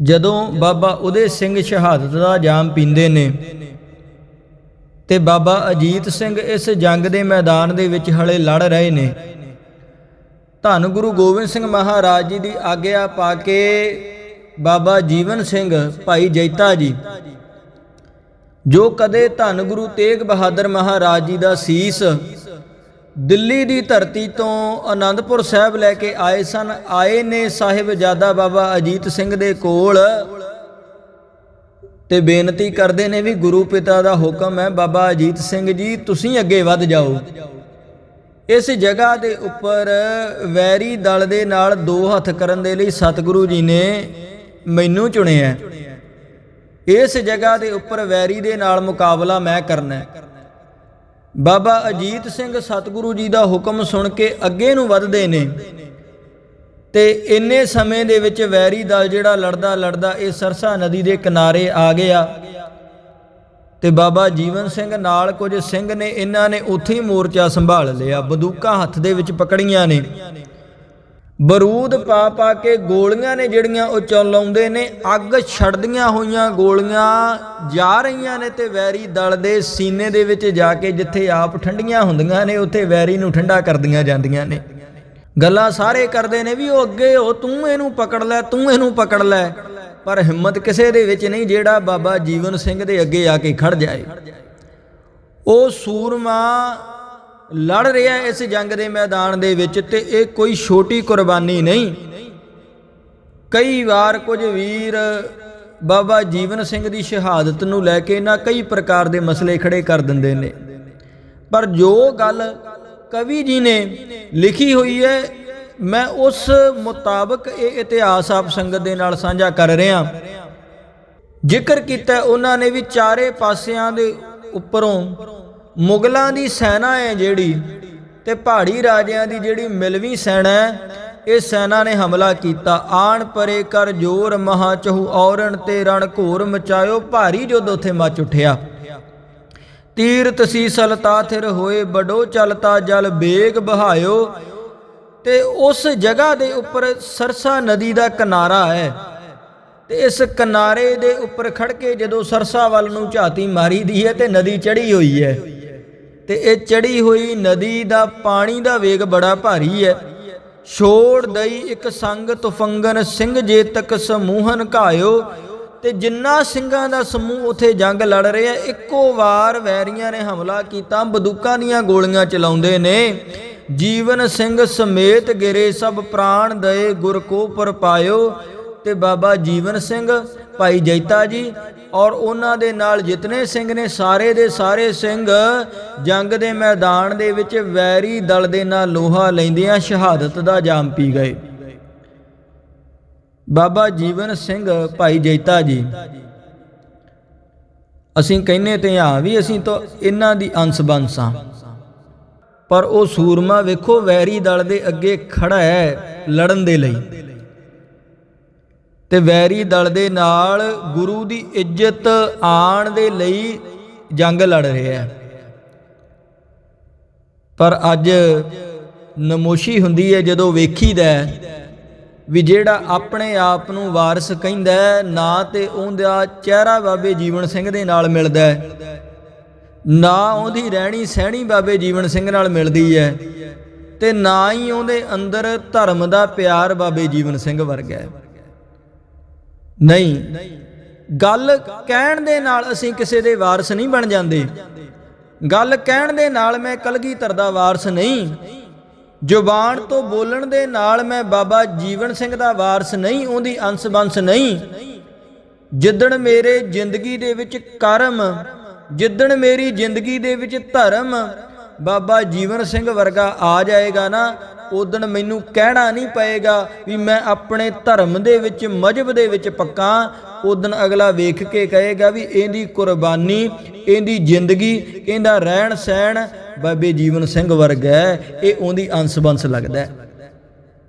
ਜਦੋਂ ਬਾਬਾ ਉਦੇ ਸਿੰਘ ਸ਼ਹਾਦਤ ਦਾ ਜਾਮ ਪੀਂਦੇ ਨੇ ਤੇ ਬਾਬਾ ਅਜੀਤ ਸਿੰਘ ਇਸ ਜੰਗ ਦੇ ਮੈਦਾਨ ਦੇ ਵਿੱਚ ਹਲੇ ਲੜ ਰਹੇ ਨੇ, ਧੰਨ ਗੁਰੂ ਗੋਬਿੰਦ ਸਿੰਘ ਮਹਾਰਾਜ ਜੀ ਦੀ ਆਗਿਆ ਪਾ ਕੇ ਬਾਬਾ ਜੀਵਨ ਸਿੰਘ ਭਾਈ ਜੈਤਾ ਜੀ, ਜੋ ਕਦੇ ਧੰਨ ਗੁਰੂ ਤੇਗ ਬਹਾਦਰ ਮਹਾਰਾਜ ਜੀ ਦਾ ਸੀਸ ਦਿੱਲੀ ਦੀ ਧਰਤੀ ਤੋਂ ਆਨੰਦਪੁਰ ਸਾਹਿਬ ਲੈ ਕੇ ਆਏ ਸਨ। ਆਏ ਨੇ ਸਾਹਿਬਜ਼ਾਦਾ ਬਾਬਾ ਅਜੀਤ ਸਿੰਘ ਦੇ ਕੋਲ। ਤੇ ਬੇਨਤੀ ਕਰਦੇ ਨੇ ਵੀ ਗੁਰੂ ਪਿਤਾ ਦਾ ਹੁਕਮ ਹੈ, ਬਾਬਾ ਅਜੀਤ ਸਿੰਘ ਜੀ, ਤੁਸੀਂ ਅੱਗੇ ਵੱਧ ਜਾਓ। ਇਸ ਜਗ੍ਹਾ ਦੇ ਉੱਪਰ ਵੈਰੀ ਦਲ ਦੇ ਨਾਲ ਦੋ ਹੱਥ ਕਰਨ ਦੇ ਲਈ ਸਤਿਗੁਰੂ ਜੀ ਨੇ ਮੈਨੂੰ ਚੁਣਿਆ। ਇਸ ਜਗ੍ਹਾ ਦੇ ਉੱਪਰ ਵੈਰੀ ਦੇ ਨਾਲ ਮੁਕਾਬਲਾ ਮੈਂ ਕਰਨਾ ਹੈ। ਬਾਬਾ ਅਜੀਤ ਸਿੰਘ ਸਤਿਗੁਰੂ ਜੀ ਦਾ ਹੁਕਮ ਸੁਣ ਕੇ ਅੱਗੇ ਨੂੰ ਵੱਧਦੇ ਨੇ ਤੇ ਇੰਨੇ ਸਮੇਂ ਦੇ ਵਿੱਚ ਵੈਰੀ ਦਲ ਜਿਹੜਾ ਲੜਦਾ ਲੜਦਾ ਇਹ ਸਰਸਾ ਨਦੀ ਦੇ ਕਿਨਾਰੇ ਆ ਗਿਆ। ਤੇ ਬਾਬਾ ਜੀਵਨ ਸਿੰਘ ਨਾਲ ਕੁਝ ਸਿੰਘ ਨੇ ਇਹਨਾਂ ਨੇ ਉੱਥੇ ਹੀ ਮੋਰਚਾ ਸੰਭਾਲ ਲਿਆ, ਬੰਦੂਕਾਂ ਹੱਥ ਦੇ ਵਿੱਚ ਪਕੜੀਆਂ ਨੇ। ਬਰੂਦ ਪਾ ਪਾ ਕੇ ਗੋਲੀਆਂ ਨੇ ਜਿਹੜੀਆਂ ਉਹ ਚਲਾਉਂਦੇ ਨੇ, ਅੱਗ ਛੜਦੀਆਂ ਹੋਈਆਂ ਗੋਲੀਆਂ ਜਾ ਰਹੀਆਂ ਨੇ ਤੇ ਵੈਰੀ ਦਲ ਦੇ ਸੀਨੇ ਦੇ ਵਿੱਚ ਜਾ ਕੇ ਜਿੱਥੇ ਆਪ ਠੰਡੀਆਂ ਹੁੰਦੀਆਂ ਨੇ, ਉੱਥੇ ਵੈਰੀ ਨੂੰ ਠੰਡਾ ਕਰਦੀਆਂ ਜਾਂਦੀਆਂ ਨੇ। ਗੱਲਾਂ ਸਾਰੇ ਕਰਦੇ ਨੇ ਵੀ ਉਹ ਅੱਗੇ ਹੋ ਤੂੰ ਇਹਨੂੰ ਪਕੜ ਲੈ, ਤੂੰ ਇਹਨੂੰ ਪਕੜ ਲੈ। ਪਰ ਹਿੰਮਤ ਕਿਸੇ ਦੇ ਵਿੱਚ ਨਹੀਂ ਜਿਹੜਾ ਬਾਬਾ ਜੀਵਨ ਸਿੰਘ ਦੇ ਅੱਗੇ ਆ ਕੇ ਖੜ ਜਾਏ। ਉਹ ਸੂਰਮਾ ਲੜ ਰਿਹਾ ਇਸ ਜੰਗ ਦੇ ਮੈਦਾਨ ਦੇ ਵਿੱਚ ਤੇ ਇਹ ਕੋਈ ਛੋਟੀ ਕੁਰਬਾਨੀ ਨਹੀਂ। ਕਈ ਵਾਰ ਕੁਝ ਵੀਰ ਬਾਬਾ ਜੀਵਨ ਸਿੰਘ ਦੀ ਸ਼ਹਾਦਤ ਨੂੰ ਲੈ ਕੇ ਨਾ ਕਈ ਪ੍ਰਕਾਰ ਦੇ ਮਸਲੇ ਖੜੇ ਕਰ ਦਿੰਦੇ ਨੇ। ਪਰ ਜੋ ਗੱਲ ਕਵੀ ਜੀ ਨੇ ਲਿਖੀ ਹੋਈ ਹੈ, ਮੈਂ ਉਸ ਮੁਤਾਬਕ ਇਹ ਇਤਿਹਾਸ ਆਪ ਸੰਗਤ ਦੇ ਨਾਲ ਸਾਂਝਾ ਕਰ ਰਿਹਾ। ਜ਼ਿਕਰ ਕੀਤਾ ਉਹਨਾਂ ਨੇ ਵੀ ਚਾਰੇ ਪਾਸਿਆਂ ਦੇ ਉੱਪਰੋਂ ਮੁਗਲਾਂ ਦੀ ਸੈਨਾ ਹੈ ਜਿਹੜੀ ਤੇ ਪਹਾੜੀ ਰਾਜਿਆਂ ਦੀ ਜਿਹੜੀ ਮਿਲਵੀਂ ਸੈਨਾ ਹੈ, ਇਹ ਸੈਨਾ ਨੇ ਹਮਲਾ ਕੀਤਾ। ਆਣ ਪਰੇ ਕਰ ਜੋਰ ਮਹਾ ਚਹੂ ਔਰਣ ਤੇ ਰਣ ਘੋਰ ਮਚਾਇਓ, ਭਾਰੀ ਜੁੱਧ ਉਥੇ ਮਚ ਉਠਿਆ। ਤੀਰ ਸੀ ਸਲਤਾ ਥਿਰ ਹੋਏ ਬਡੋ ਚਲਤਾ ਜਲ ਬੇਗ ਬਹਾਇਓ। ਤੇ ਉਸ ਜਗ੍ਹਾ ਦੇ ਉੱਪਰ ਸਰਸਾ ਨਦੀ ਦਾ ਕਿਨਾਰਾ ਹੈ। ਤੇ ਇਸ ਕਿਨਾਰੇ ਦੇ ਉੱਪਰ ਖੜ ਕੇ ਜਦੋਂ ਸਰਸਾ ਵੱਲ ਨੂੰ ਝਾਤੀ ਮਾਰੀ ਦੀ ਹੈ ਤੇ ਨਦੀ ਚੜੀ ਹੋਈ ਹੈ। ਤੇ ਇਹ ਚੜੀ ਹੋਈ ਨਦੀ ਦਾ ਪਾਣੀ ਦਾ ਵੇਗ ਬੜਾ ਭਾਰੀ ਹੈ। ਛੋੜ ਦਈ ਇੱਕ ਸੰਗ ਤੁਫੰਗਨ, ਸਿੰਘ ਜੇ ਤੱਕ ਸਮੂਹਨ ਘਾਇਓ। ਤੇ ਜਿੰਨਾ ਸਿੰਘਾਂ ਦਾ ਸਮੂਹ ਉਥੇ ਜੰਗ ਲੜ ਰਿਹਾ ਇੱਕੋ ਵਾਰ ਵੈਰੀਆਂ ਨੇ ਹਮਲਾ ਕੀਤਾ, ਬੰਦੂਕਾਂ ਦੀਆਂ ਗੋਲੀਆਂ ਚਲਾਉਂਦੇ ਨੇ। ਜੀਵਨ ਸਿੰਘ ਸਮੇਤ ਗਿਰੇ ਸਭ ਪ੍ਰਾਣ ਦਏ ਗੁਰ ਕੋ ਪਰਪਾਇਓ ਤੇ ਬਾਬਾ ਜੀਵਨ ਸਿੰਘ ਭਾਈ ਜੈਤਾ ਜੀ ਔਰ ਉਹਨਾਂ ਦੇ ਨਾਲ ਜਿਤਨੇ ਸਿੰਘ ਨੇ, ਸਾਰੇ ਦੇ ਸਾਰੇ ਸਿੰਘ ਜੰਗ ਦੇ ਮੈਦਾਨ ਦੇ ਵਿੱਚ ਵੈਰੀ ਦਲ ਦੇ ਨਾਲ ਲੋਹਾ ਲੈਂਦਿਆਂ ਸ਼ਹਾਦਤ ਦਾ ਜਾਮ ਪੀ ਗਏ। ਬਾਬਾ ਜੀਵਨ ਸਿੰਘ ਭਾਈ ਜੈਤਾ ਜੀ, ਅਸੀਂ ਕਹਿੰਨੇ ਤੇ ਹਾਂ ਵੀ ਅਸੀਂ ਤਾਂ ਇਹਨਾਂ ਦੀ ਅੰਸ਼ ਬੰਸਾਂ ਪਰ ਉਹ ਸੂਰਮਾ ਵੇਖੋ ਵੈਰੀ ਦਲ ਦੇ ਅੱਗੇ ਖੜਾ ਹੈ ਲੜਨ ਦੇ ਲਈ। ਤੇ ਵੈਰੀ ਦਲ ਦੇ ਨਾਲ ਗੁਰੂ ਦੀ ਇੱਜ਼ਤ ਆਣ ਦੇ ਲਈ ਜੰਗ ਲੜ ਰਿਹਾ ਹੈ ਪਰ ਅੱਜ ਨਮੋਸ਼ੀ ਹੁੰਦੀ ਹੈ ਜਦੋਂ ਵੇਖੀਦਾ ਵੀ ਜਿਹੜਾ ਆਪਣੇ ਆਪ ਨੂੰ ਵਾਰਿਸ ਕਹਿੰਦਾ ਨਾ ਤੇ ਉਹਦਾ ਚਿਹਰਾ ਬਾਬੇ ਜੀਵਨ ਸਿੰਘ ਦੇ ਨਾਲ ਮਿਲਦਾ ਨਾ ਉਹਦੀ ਰਹਿਣੀ ਸਹਿਣੀ ਬਾਬੇ ਜੀਵਨ ਸਿੰਘ ਨਾਲ ਮਿਲਦੀ ਹੈ ਤੇ ਨਾ ਹੀ ਉਹਦੇ ਅੰਦਰ ਧਰਮ ਦਾ ਪਿਆਰ ਬਾਬੇ ਜੀਵਨ ਸਿੰਘ ਵਰਗਾ ਹੈ ਨਹੀਂ। ਗੱਲ ਕਹਿਣ ਦੇ ਨਾਲ ਅਸੀਂ ਕਿਸੇ ਦੇ ਵਾਰਿਸ ਨਹੀਂ ਬਣ ਜਾਂਦੇ। ਗੱਲ ਕਹਿਣ ਦੇ ਨਾਲ ਮੈਂ ਕਲਗੀਧਰ ਦਾ ਵਾਰਿਸ ਨਹੀਂ। ਜ਼ੁਬਾਨ ਤੋਂ ਬੋਲਣ ਦੇ ਨਾਲ ਮੈਂ ਬਾਬਾ ਜੀਵਨ ਸਿੰਘ ਦਾ ਵਾਰਿਸ ਨਹੀਂ, ਉਹਦੀ ਅੰਸ਼ ਬੰਸ ਨਹੀਂ। ਜਿੱਦਣ ਮੇਰੇ ਜ਼ਿੰਦਗੀ ਦੇ ਵਿੱਚ ਕਰਮ, ਜਿੱਦਣ ਮੇਰੀ ਜ਼ਿੰਦਗੀ ਦੇ ਵਿੱਚ ਧਰਮ ਬਾਬਾ ਜੀਵਨ ਸਿੰਘ ਵਰਗਾ ਆ ਜਾਏਗਾ ਨਾ ਉਦਣ ਮੈਨੂੰ ਕਹਿਣਾ ਨਹੀਂ ਪਏਗਾ ਵੀ ਮੈਂ ਆਪਣੇ ਧਰਮ ਦੇ ਵਿੱਚ ਮਜਬ ਦੇ ਵਿੱਚ ਪੱਕਾ। ਉਦਣ ਅਗਲਾ ਵੇਖ ਕੇ ਕਹੇਗਾ ਵੀ ਇਹਦੀ ਕੁਰਬਾਨੀ, ਇਹਦੀ ਜ਼ਿੰਦਗੀ, ਇਹਦਾ ਰਹਿਣ ਸਹਿਣ ਬਾਬੇ ਜੀਵਨ ਸਿੰਘ ਵਰਗਾ ਹੈ। ਇਹ ਉਹਦੀ ਅੰਸ਼ ਬੰਸ ਲੱਗਦਾ